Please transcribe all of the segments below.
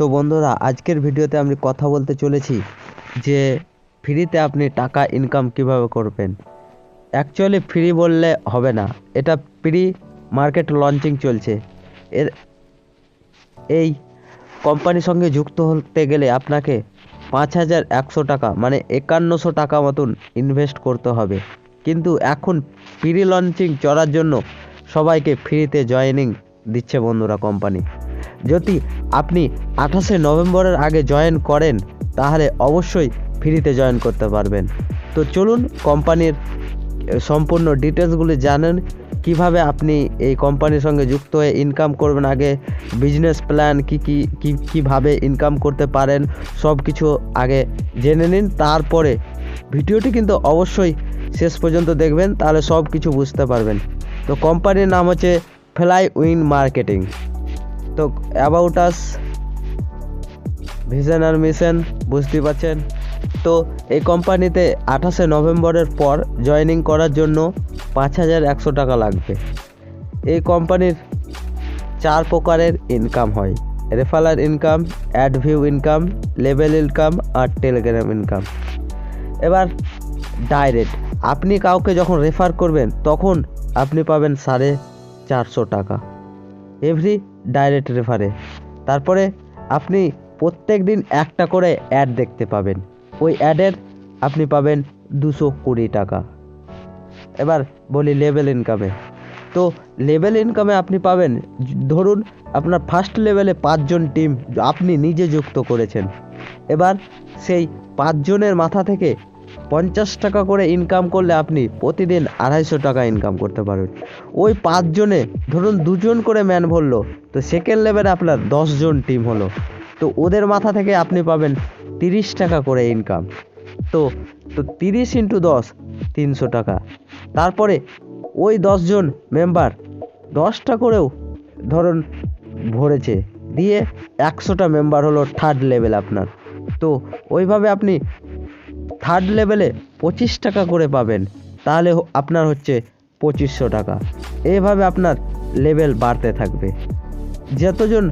তো বন্ধুরা, আজকের ভিডিওতে আমি কথা বলতে চলেছি যে ফ্রিতে আপনি টাকা ইনকাম কীভাবে করবেন। অ্যাকচুয়ালি ফ্রি বললে হবে না, এটা প্রি মার্কেট লঞ্চিং চলছে। এর, এই কোম্পানির সঙ্গে যুক্ত হতে গেলে আপনাকে পাঁচ হাজার একশো টাকা মানে একান্নশো টাকা মতন ইনভেস্ট করতে হবে। কিন্তু এখন প্রি লঞ্চিং চলার জন্য সবাইকে ফ্রিতে জয়েনিং দিচ্ছে বন্ধুরা কোম্পানি যদি আপনি আঠাশে নভেম্বরের আগে জয়েন করেন, তাহলে অবশ্যই ফ্রিতে জয়েন করতে পারবেন। তো চলুন কোম্পানির সম্পূর্ণ ডিটেলসগুলি জানেন। কীভাবে আপনি এই কোম্পানির সঙ্গে যুক্ত হয়ে ইনকাম করবেন আগে বিজনেস প্ল্যান কী কী কী, কীভাবে ইনকাম করতে পারেন সব কিছু আগে জেনে নিন। তারপরে ভিডিওটি কিন্তু অবশ্যই শেষ পর্যন্ত দেখবেন, তাহলে সব কিছু বুঝতে পারবেন। তো কোম্পানির নাম হচ্ছে ফ্লাই উইন মার্কেটিং তো অ্যাবাউট আস ভিশন আর মিশন বুঝতে পারছেন? তো এই কোম্পানিতে আঠাশে নভেম্বরের পর জয়েনিং করার জন্য পাঁচ হাজার একশো টাকা লাগবে। এই কোম্পানির চার প্রকারের ইনকাম হয়। Referral income ad view income level income আর টেলিগ্রাম ইনকাম এবার ডাইরেক্ট আপনি কাউকে যখন রেফার করবেন, তখন আপনি পাবেন সাড়ে চারশো টাকা। এভরি ডাইরেক্ট রেফারে তারপরে আপনি প্রত্যেক দিন একটা করে অ্যাড দেখতে পাবেন। ওই অ্যাডের আপনি পাবেন দুশো কুড়ি টাকা। এবার বলি লেভেল ইনকামে তো লেভেল ইনকামে আপনি পাবেন, ধরুন আপনার ফার্স্ট লেভেলে পাঁচজন টিম আপনি নিজে যুক্ত করেছেন। এবার সেই পাঁচজনের মাথা থেকে পঞ্চাশ টাকা করে ইনকাম করলে আপনি প্রতিদিন আড়াইশো টাকা ইনকাম করতে পারবেন। ওই পাঁচজনে ধরুন দুজন করে ম্যান ভরলো, তো সেকেন্ড লেভেলে আপনার দশজন টিম হলো। তো ওদের মাথা থেকে আপনি পাবেন তিরিশ টাকা করে ইনকাম তো তো তিরিশ ইন্টু দশ, তিনশো টাকা। তারপরে ওই দশজন মেম্বার দশটা করেও ধরুন ভরেছে, দিয়ে একশোটা মেম্বার হলো থার্ড লেভেল আপনার। তো ওইভাবে আপনি থার্ড লেভেলে পঁচিশ টাকা করে পাবেন। তাহলে আপনার হচ্ছে পঁচিশশো টাকা। এইভাবে আপনার লেভেল বাড়তে থাকবে। যতজন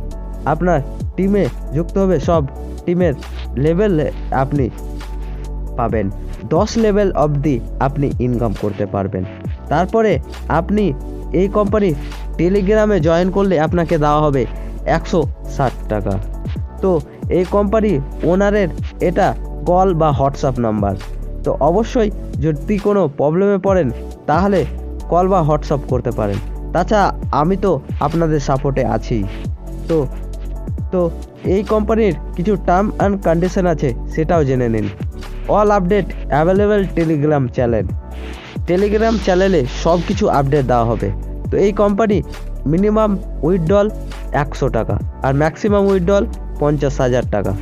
আপনার টিমে যুক্ত হবে, সব টিমের লেভেল আপনি পাবেন। দশ লেভেল অবধি আপনি ইনকাম করতে পারবেন। তারপরে আপনি এই কোম্পানি টেলিগ্রামে জয়েন করলে আপনাকে দেওয়া হবে একশো ষাট টাকা। তো এই কোম্পানি ওনারের এটা কল বা হোয়াটসঅ্যাপ নাম্বার তো অবশ্যই যদি কোনো প্রবলেমে পড়েন, তাহলে কল বা হোয়াটসঅ্যাপ করতে পারেন। তাছাড়া আমি তো আপনাদের সাপোর্টে আছি। তো তো এই কোম্পানির কিছু টার্ম অ্যান্ড কন্ডিশন আছে, সেটাও জেনে নিন। All update available Telegram channel. Telegram চ্যানেলে সব কিছু আপডেট দেওয়া হবে। তো এই কোম্পানি মিনিমাম উইথড্রল একশো টাকা আর ম্যাক্সিমাম উইথড্রল পঞ্চাশ হাজার টাকা।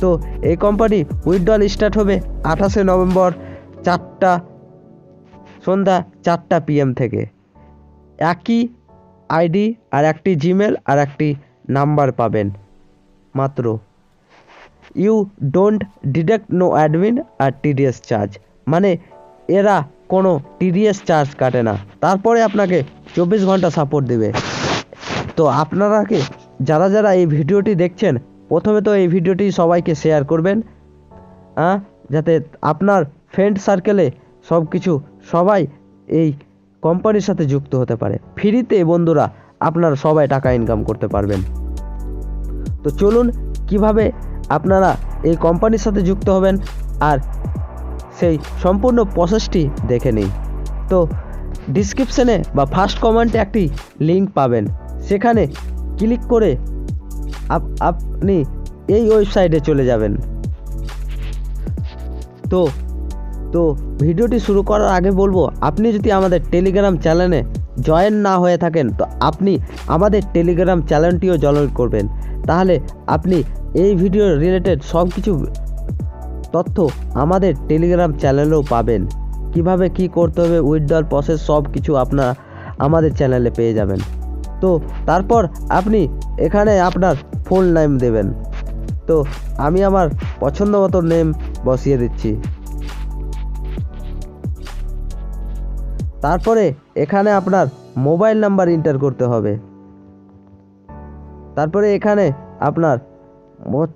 তো এই কোম্পানি উইথড্রল স্টার্ট হবে আঠাশে নভেম্বর চারটা সন্ধ্যা চারটা পিএম থেকে। একই আইডি আর একটি জিমেল আর একটি নাম্বার পাবেন। মাত্র। You don't deduct no admin R TDS charge মানে এরা কোনো টিডিএস চার্জ কাটে না। তারপরে আপনাকে চব্বিশ ঘণ্টা সাপোর্ট দেবে। তো আপনারাকে যারা যারা এই ভিডিওটি দেখছেন, প্রথমে তো এই ভিডিওটি সবাইকে শেয়ার করবেন হ্যাঁ যাতে আপনার ফ্রেন্ড সার্কেলে সব কিছু সবাই এই কোম্পানির সাথে যুক্ত হতে পারে। ফ্রিতে বন্ধুরা আপনারা সবাই টাকা ইনকাম করতে পারবেন। তো চলুন কীভাবে আপনারা এই কোম্পানির সাথে যুক্ত হবেন আর সেই সম্পূর্ণ প্রসেসটি দেখে নিই তো ডিসক্রিপশনে বা ফার্স্ট কমেন্টে একটি লিংক পাবেন। সেখানে ক্লিক করে আপ- আপনি এই ওয়েবসাইটে চলে যাবেন। তো তো ভিডিওটি শুরু করার আগে বলব, আপনি যদি আমাদের টেলিগ্রাম চ্যানেলে জয়েন না হয়ে থাকেন, তো আপনি আমাদের টেলিগ্রাম চ্যানেলটিও জয়েন করবেন। তাহলে আপনি এই ভিডিও রিলেটেড সব কিছু তথ্য আমাদের টেলিগ্রাম চ্যানেলেও পাবেন। কীভাবে কি করতে হবে উইথড্রল প্রসেস সব কিছু আপনার, আমাদের চ্যানেলে পেয়ে যাবেন। তো তারপর আপনি এখানে আপনার ফুল নেম দেবেন। তো আমি আমার পছন্দ মতো নেম বসিয়ে দিচ্ছি। তারপরে এখানে আপনার মোবাইল নাম্বার এন্টার করতে হবে। তারপরে এখানে আপনার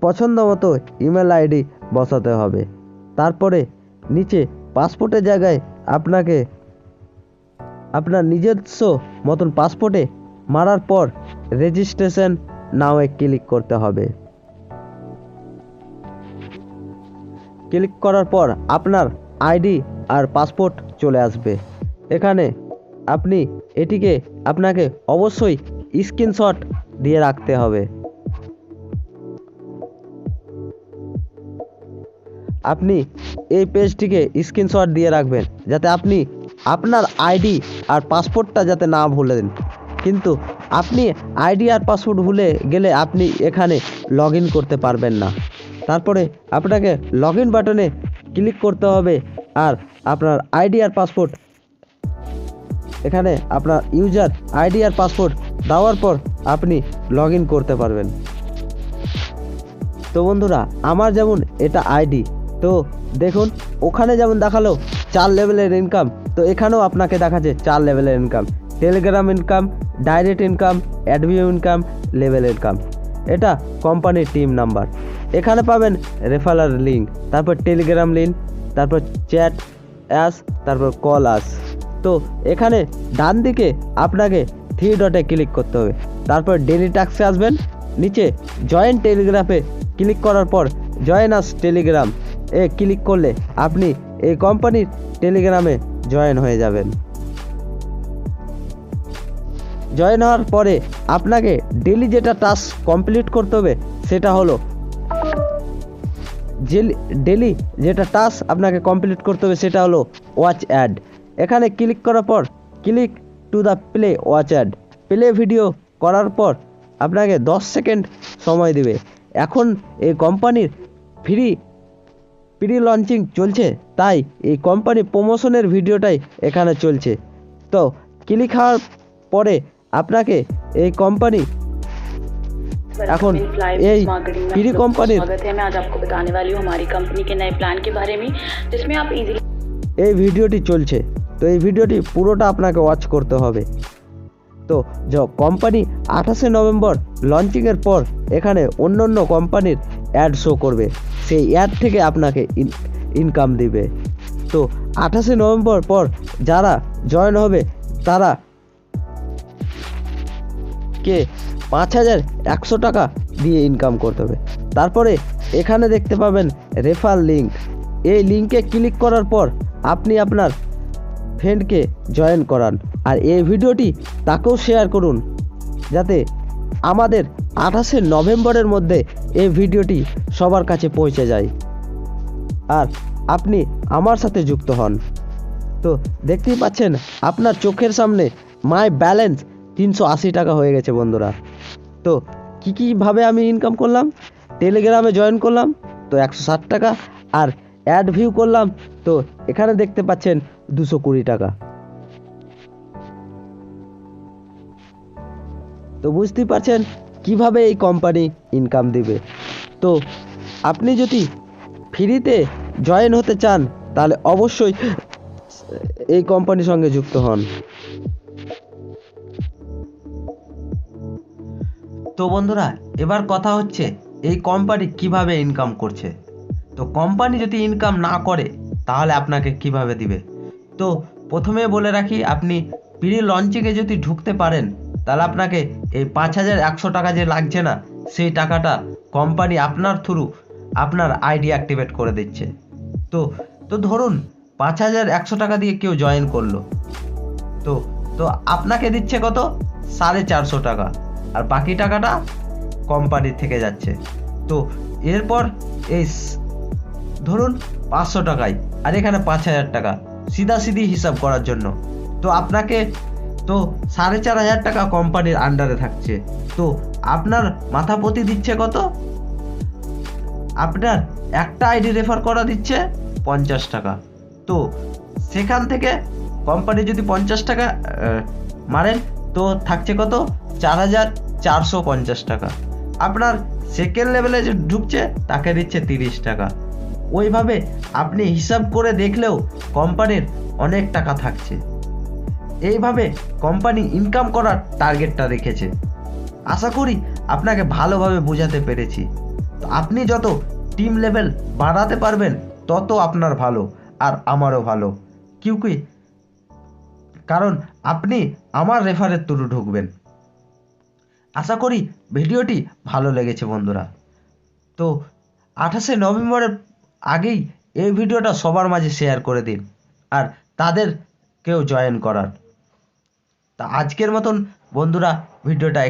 পছন্দ মতো ইমেল আইডি বসাতে হবে। তারপরে নিচে পাসপোর্টের জায়গায় আপনাকে, আপনার নিজস্ব মতন পাসপোর্টে মারার পর রেজিস্ট্রেশন নাওয়ে ক্লিক করতে হবে। ক্লিক করার পর আপনার আইডি আর পাসপোর্ট চলে আসবে। এখানে আপনি এটিকে আপনাকে অবশ্যই স্ক্রিনশট দিয়ে রাখতে হবে। আপনি এই পেজটিকে স্ক্রিনশট দিয়ে রাখবেন যাতে আপনি আপনার আইডি আর পাসপোর্টটা যাতে না ভুলে দেন। কিন্তু আপনি আইডি আর পাসপোর্ট ভুলে গেলে আপনি এখানে লগ করতে পারবেন না। তারপরে আপনাকে লগ বাটনে ক্লিক করতে হবে আর আপনার আইডি আর পাসপোর্ট এখানে আপনার ইউজার আইডি আর পাসপোর্ট দেওয়ার পর আপনি লগ করতে পারবেন। তো বন্ধুরা, আমার যেমন এটা আইডি তো দেখুন, ওখানে যেমন দেখাল চার লেভেলের ইনকাম তো এখানেও আপনাকে দেখাচ্ছে চার লেভেলের income Telegram income direct income adview income level income এটা কোম্পানির টিম নাম্বার এখানে পাবেন রেফারাল লিঙ্ক তারপর টেলিগ্রাম লিঙ্ক তারপর চ্যাট অ্যাস তারপর কল আস তো এখানে ডান দিকে আপনাকে থ্রি ডটে ক্লিক করতে হবে। তারপর ডেলি টাক্সে আসবেন। নিচে জয়েন টেলিগ্রাফে ক্লিক করার পর জয়েন আস টেলিগ্রাম এ ক্লিক করলে আপনি এই কোম্পানির টেলিগ্রামে জয়েন হয়ে যাবেন। জয়েন হওয়ার পরে আপনাকে ডেলি যেটা টাস্ক কমপ্লিট করতে হবে সেটা হলো ডেলি যেটা টাস্ক আপনাকে কমপ্লিট করতে হবে সেটা হলো ওয়াচ অ্যাড এখানে ক্লিক করার পর click to the play watch ad play video করার পর আপনাকে দশ সেকেন্ড সময় দেবে এখন এই কোম্পানির ফ্রি প্রি লঞ্চিং চলছে তাই এই কোম্পানি প্রমোশনের ভিডিওটাই এখানে চলছে তো ক্লিক হওয়ার পরে আপনাকে এই কোম্পানি এখন এই প্রি কোম্পানির स्वागत है मैं आज आपको बताने वाली हूँ हमारी कंपनी के नए प्लान के बारे में जिसमें आप इजीली এই ভিডিওটি চলছে তো এই ভিডিওটি পুরোটা আপনাকে ওয়াচ করতে হবে। তো য কোম্পানি আঠাশে নভেম্বর লঞ্চিংয়ের পর এখানে অন্য অন্য কোম্পানির অ্যাড শো করবে। সেই অ্যাড থেকে আপনাকে ইনকাম দিবে। তো আঠাশে নভেম্বর পর যারা জয়েন হবে, তারা কে পাঁচ হাজার একশো টাকা দিয়ে ইনকাম করতে হবে। তারপরে এখানে দেখতে পাবেন রেফার লিঙ্ক এই লিঙ্কে ক্লিক করার পর আপনি আপনার ফ্রেন্ডকে জয়েন করান। আর এই ভিডিওটি তাকেও শেয়ার করুন, যাতে আমাদের আঠাশে নভেম্বরের মধ্যে এই ভিডিওটি সবার কাছে পৌঁছে যায়। আর আপনি আমার সাথে যুক্ত হন। তো দেখতেই পাচ্ছেন, আপনার চোখের সামনে মাই ব্যালেন্স তিনশো আশি টাকা হয়ে গেছে বন্ধুরা। তো কী কীভাবে আমি ইনকাম করলাম? টেলিগ্রামে জয়েন করলাম, তো একশো ষাট টাকা। আর অ্যাড ভিউ করলাম, তো এখানে দেখতে পাচ্ছেন দুশো কুড়ি টাকা। তো বুঝতেই পারছেন কীভাবে এই কোম্পানি ইনকাম দিবে। তো আপনি যদি ফ্রিতে জয়েন হতে চান, তাহলে অবশ্যই এই কোম্পানির সঙ্গে যুক্ত হন। তো বন্ধুরা, এবার কথা হচ্ছে এই কোম্পানি কীভাবে ইনকাম করছে। তো কোম্পানি যদি ইনকাম না করে, তাহলে আপনাকে কীভাবে দিবে? তো প্রথমে বলে রাখি, আপনি প্রি লঞ্চিংয়ে যদি ঢুকতে পারেন, তাহলে আপনাকে এই পাঁচ হাজার একশো টাকা যে লাগছে না, সেই টাকাটা কোম্পানি আপনার থ্রু আপনার আইডি অ্যাক্টিভেট করে দিচ্ছে। তো তো ধরুন, পাঁচ হাজার একশো টাকা দিয়ে কেউ জয়েন করল। তো তো আপনাকে দিচ্ছে কত? সাড়ে চারশো টাকা। আর বাকি টাকাটা কোম্পানির থেকে যাচ্ছে। তো, এরপর এই ধরুন পাঁচশো টাকায়, আর এখানে পাঁচ হাজার টাকা, সিধা সিধি হিসাব করার জন্য। তো আপনাকে, তো সাড়ে চার হাজার টাকা কোম্পানির আন্ডারে থাকছে। তো আপনার মাথা প্রতি দিচ্ছে কত? আপনার একটা আইডি রেফার করা দিচ্ছে পঞ্চাশ টাকা। তো সেখান থেকে কোম্পানি যদি পঞ্চাশ টাকা মারেন, তো থাকছে কত? চার হাজার চারশো পঞ্চাশ টাকা। আপনার সেকেন্ড লেভেলে যে ঢুকছে, তাকে দিচ্ছে তিরিশ টাকা। ওইভাবে আপনি হিসাব করে দেখলেও কোম্পানির অনেক টাকা থাকছে। এইভাবে কোম্পানি ইনকাম করার টার্গেটটা রেখেছে। আশা করি আপনাকে ভালোভাবে বোঝাতে পেরেছি। তো আপনি যত টিম লেভেল বাড়াতে পারবেন, তত আপনার ভালো আর আমারও ভালো। কিউ কি? কারণ আপনি আমার রেফারের তরু ঢুকবেন। আশা করি ভিডিওটি ভালো লেগেছে বন্ধুরা। তো আঠাশে নভেম্বরের আগেই এই ভিডিওটা সবার মাঝে শেয়ার করে দিন আর তাদেরকেও জয়েন করার। তা আজকের মতন বন্ধুরা, ভিডিওটা